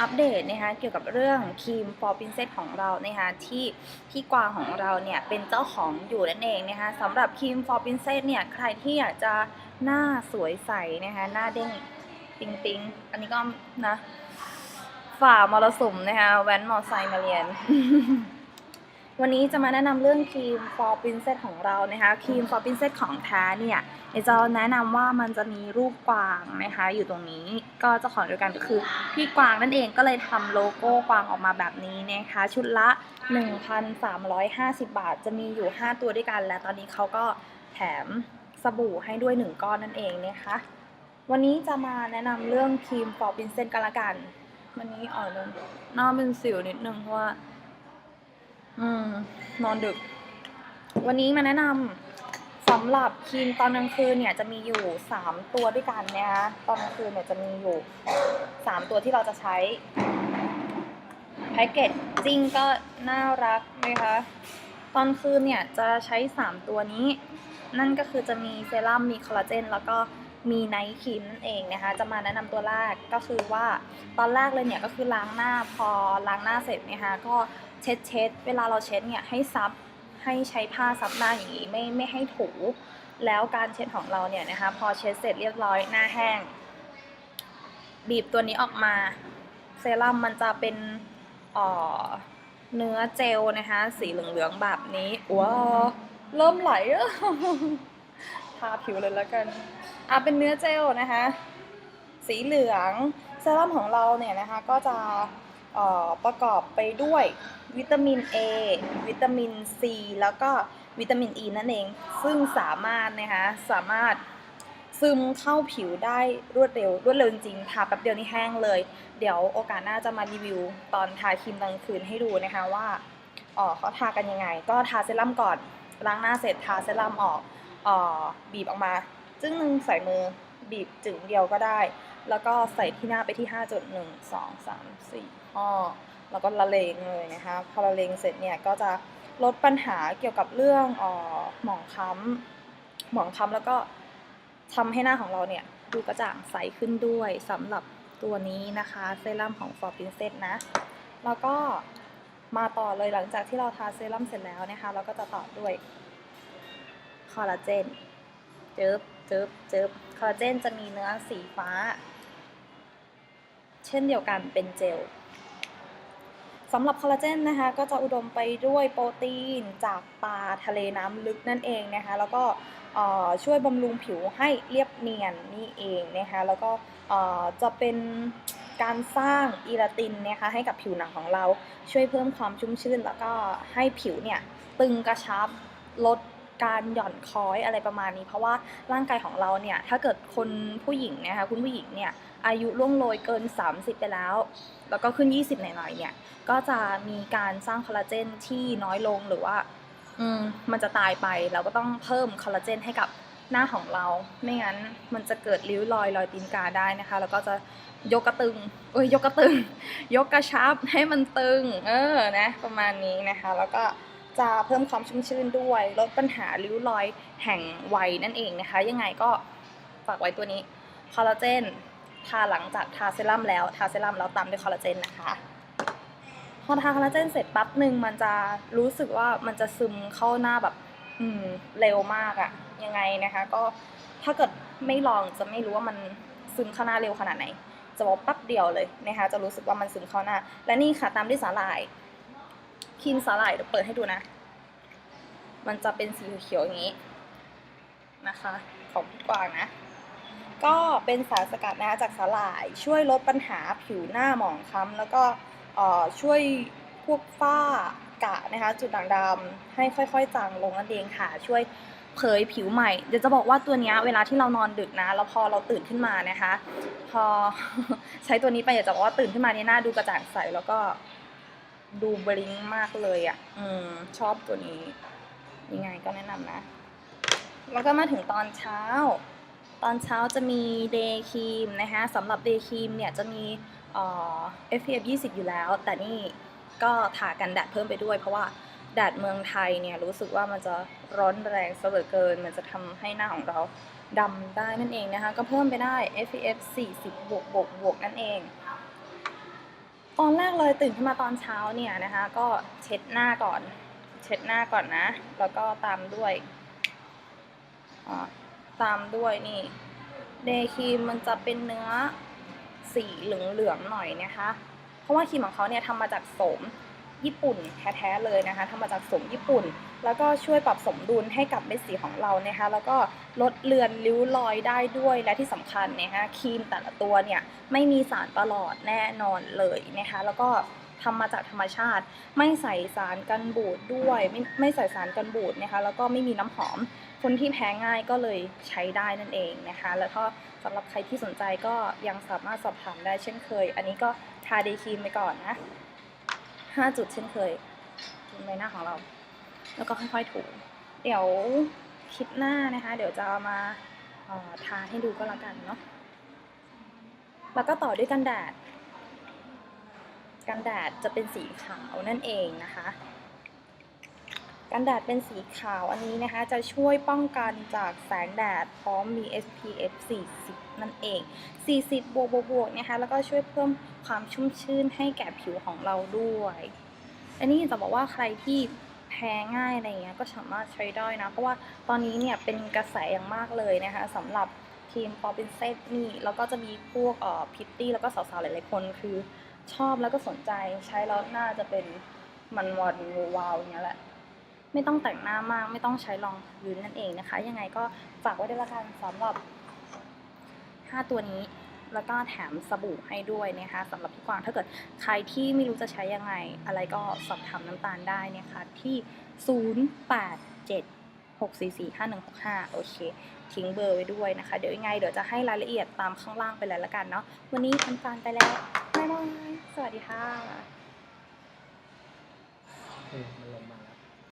อัปเดตนะคะเกี่ยวกับเรื่องครีม for princess ของเรานะคะที่พี่กวางของเราเนี่ยเป็นเจ้าของอยู่นั่นเองนะคะสำหรับครีม for princess เนี่ยใครที่อยากจะหน้าสวยใสนะคะหน้าเด้งติงติงอันนี้ก็นะฝ่ามรสุมนะคะแว้นมอไซค์มาเรียน วันนี้จะมาแนะนำเรื่องครีม for princess ของเรานะคะครีม for princess ของแท้เนี่ยจะแนะนำว่ามันจะมีรูปกวางนะคะอยู่ตรงนี้ก็เจ้าของเดียวกันก็คือพี่กวางนั่นเองก็เลยทำโลโก้กวางออกมาแบบนี้นะคะชุดละ 1,350 บาท จะมีอยู่ 5 ตัวด้วยกัน และตอนนี้เขาก็แถมสบู่ให้ด้วย 1 ก้อนนั่นเองนะคะวันนี้จะมาแนะนำเรื่องครีม for princess กันละกัน วันนี้อ่อนลงหน้าเป็นสิวนิดนึงเพราะว่า อืม นอนดึก วันนี้มาแนะนำสำหรับครีมตอนกลางคืนเนี่ยจะมีอยู่3ตัวด้วยกันนะคะตอนกลางคืนเนี่ยจะมีอยู่3ตัวที่เราจะใช้แพ็กเกจจริงก็น่ารักนะคะตอนคืนเนี่ยจะใช้ 3 ตัวนี้ นั่นก็คือจะมีเซรั่มมีคอลลาเจนแล้วก็ มีไนท์ครีมนั่นเองนะคะ จะมาแนะนำตัวแรกก็คือว่าตอนแรกเลยเนี่ยก็คือล้างหน้าพอล้างหน้าเสร็จนะคะก็เช็ดเช็ดเวลาเราเช็ดเนี่ยให้ซับให้ใช้ผ้าซับหน้าอย่างนี้ไม่ไม่ให้ถูแล้วการเช็ดของเราเนี่ยนะคะพอเช็ดเสร็จเรียบร้อยหน้าแห้ง บีบตัวนี้ออกมา เซรั่มมันจะเป็นเนื้อเจลนะคะ สีเหลืองๆแบบนี้ว้าเริ่มไหลอะาผิวเลยแล้วกันอะเป็นเนื้อเจลนะคะ สีเหลืองเซรั่มของเราเนี่ยนะคะก็จะประกอบไปด้วยวิตามิน A วิตามิน C แล้วก็วิตามิน E นั่นเอง ซึ่งสามารถนะคะสามารถซึมเข้าผิวได้รวดเร็ว รวดเร็วจริงๆทาแป๊บเดียวนี่แห้งเลย เดี๋ยวโอกาสหน้าจะมารีวิวตอนทาครีมกลางคืนให้ดูนะคะว่าเอ๋อเขาทากันยังไง ก็ทาเซรั่มก่อนล้างหน้าเสร็จทาเซรั่มออก บีบออกมา จึ้งหนึ่งใส่มือบีบจึงเดียวก็ได้ แล้วก็ใส่ที่หน้าไปที่5จุด1 2 3 4ห้อแล้วก็ละเลงเลยนะคะพอละเลงเสร็จเนี่ยก็จะลดปัญหาเกี่ยวกับเรื่องออหมองคล้ำหมองคล้ำแล้วก็ทำให้หน้าของเราเนี่ยดูกระจ่างใสขึ้นด้วยสำหรับตัวนี้นะคะเซรั่มของ For Princess นะ แล้วก็มาต่อเลยหลังจากที่เราทาเซรั่มเสร็จแล้วนะคะ เราก็จะต่อด้วย คอลลาเจนเจิบเจิบเจิบคอลลาเจนจะมีเนื้อสีฟ้า เช่นเดียวกันเป็นเจลสำหรับคอลลาเจนนะคะก็จะอุดมไปด้วยโปรตีนจากปลาทะเลน้ำลึกนั่นเองนะคะแล้วก็ช่วยบำรุงผิวให้เรียบเนียนนี่เองนะคะแล้วก็จะเป็นการสร้างอีลาตินนะคะให้กับผิวหนังของเราช่วยเพิ่มความชุ่มชื่น แล้วก็ให้ผิวเนี่ยตึงกระชับลด การหย่อนคอยอะไรประมาณนี้ เพราะว่าร่างกายของเราเนี่ยถ้าเกิดคนผู้หญิงนะคะคุณผู้หญิงเนี่ยอายุล่วงโรยเกิน 30 ไปแล้ว แล้วก็ขึ้น 20หน่อยๆเนี่ยก็จะมีการสร้างคอลลาเจนที่น้อยลงหรือว่าอืมมันจะตายไปเราก็ต้องเพิ่มคอลลาเจนให้กับหน้าของเรา ไม่งั้นมันจะเกิดริ้วรอยรอยตีนกาได้นะคะ แล้วก็จะยกกระตึง เอ้ยยกกระตึง ยกกระชับให้มันตึง เออนะ ประมาณนี้นะคะ แล้วก็ จะเพิ่มความชุ่มชื่นด้วย ลดปัญหาริ้วรอยแห่งวัยนั่นเองนะคะ ยังไงก็ฝากไว้ตัวนี้คอลลาเจนทาหลังจากทาเซรั่มแล้วทาเซรั่มแล้วตามด้วยคอลลาเจนนะคะพอทาคอลลาเจนเสร็จแป๊บหนึ่งมันจะรู้สึกว่ามันจะซึมเข้าหน้าแบบอืมเร็วมากอะยังไงนะคะ ก็ถ้าเกิดไม่ลองจะไม่รู้ว่ามันซึมเข้าหน้าเร็วขนาดไหน จะบอกแป๊บเดียวเลยนะคะจะรู้สึกว่ามันซึมเข้าหน้า และนี่ค่ะตามด้วยสาหร่าย ครีมสาหร่ายเดี๋ยวเปิดให้ดูนะ มันจะเป็นสีเขียวๆอย่างนี้นะคะ ของพี่กวางนะ ก็เป็นสารสกัดนะคะจากสาหร่าย ช่วยลดปัญหาผิวหน้าหมองคล้ำแล้วก็ช่วยพวกฝ้ากะนะคะ จุดด่างดำให้ค่อยๆจางลงนั่นเองค่ะ ช่วยเผยผิวใหม่ เดี๋ยวจะบอกว่าตัวนี้เวลาที่เรานอนดึกนะ แล้วพอเราตื่นขึ้นมานะคะ พอใช้ตัวนี้ไปอยากจะบอกว่าตื่นขึ้นมาเนี่ยหน้าดูกระจ่างใสแล้วก็ ดูบลิงมากเลยอะ่ะ อืม ชอบตัวนี้ ยังไงก็แนะนำนะ แล้วก็มาถึงตอนเช้า ตอนเช้าจะมีเดย์ครีมนะคะสำหรับเดย์ครีมเนี่ยจะมีเอ่อ SPF 20 อยู่แล้ว แต่นี่ก็ทากันแดดเพิ่มไปด้วย เพราะว่าแดดเมืองไทยเนี่ยรู้สึกว่ามันจะร้อนแรงเหลือเกิน มันจะทำให้หน้าของเราดำได้นั่นเองนะคะ ก็เพิ่มไปได้ SPF 40 บวกบวกบวกนั่นเอง ตอนแรกเลยตื่นขึ้นมาตอนเช้าเนี่ยนะคะ ก็เช็ดหน้าก่อน เช็ดหน้าก่อนนะ แล้วก็ตามด้วยอ่าตามด้วยนี่เดย์ครีมมันจะเป็นเนื้อสีเหลืองๆหน่อยนะคะ เพราะว่าครีมของเขาเนี่ยทำมาจากโสม ญี่ปุ่นแท้ๆเลยนะคะทำมาจากสมญี่ปุ่น แล้วก็ช่วยปรับสมดุลให้กับเม็ดสีของเรานะคะแล้วก็ลดเลือนริ้วรอยได้ด้วยและที่สำคัญนะคะครีมแต่ละตัวเนี่ยไม่มีสารประหลอดแน่นอนเลยนะคะแล้วก็ทำมาจากธรรมชาติ ไม่ใส่สารกันบูดด้วยไม่ไม่ใส่สารกันบูดนะคะแล้วก็ไม่มีน้ำหอมคนที่แพ้ง่ายก็เลยใช้ได้นั่นเองนะคะ แล้วก็สำหรับใครที่สนใจก็ยังสามารถสอบถามได้เช่นเคย อันนี้ก็ทาเดย์ครีมไปก่อนนะ ห้าจุดเช่นเคยบนใบหน้าของเรา แล้วก็ค่อยๆถู เดี๋ยวคลิปหน้านะคะ เดี๋ยวจะเอามาทาให้ดูก็แล้วกันเนาะ แล้วก็ต่อด้วยกันแดด กันแดดจะเป็นสีขาวนั่นเองนะคะ กันแดดเป็นสีขาวอันนี้นะคะ จะช่วยป้องกันจากแสงแดดพร้อมมี SPF 40 นั่นเอง 40บวกบวกบวกนะคะ แล้วก็ช่วยเพิ่มความชุ่มชื่นให้แก่ผิวของเราด้วย อันนี้จะบอกว่าใครที่แพ้ง่ายอะไรเงี้ยก็สามารถใช้ได้นะ เพราะว่าตอนนี้เนี่ยเป็นกระแสอย่างมากเลยนะคะสำหรับครีมปอเป็นเซตนี่แล้วก็จะมีพวกเอ่อพิตตี้แล้วก็สาวๆหลายๆคนคือชอบแล้วก็สนใจใช้แล้วน่าจะเป็นมันวันวาวอย่างเงี้ยแหละ ไม่ต้องแต่งหน้ามาก ไม่ต้องใช้รองพื้นนั่นเองนะคะ ยังไงก็ฝากไว้ด้วยละกันสำหรับ 5 ตัวนี้ แล้วก็แถมสบู่ให้ด้วยนะคะสำหรับพี่กวางถ้าเกิดใครที่ไม่รู้จะใช้ยังไง อะไรก็สอบถามน้ำตาลได้นะคะที่ 087 644 5165 โอเค ทิ้งเบอร์ไว้ด้วยนะคะ เดี๋ยวยังไง เดี๋ยวจะให้รายละเอียดตามข้างล่างไปเลยละกันเนาะ วันนี้น้ำตาลไปแล้ว บ๊ายบาย สวัสดีค่ะ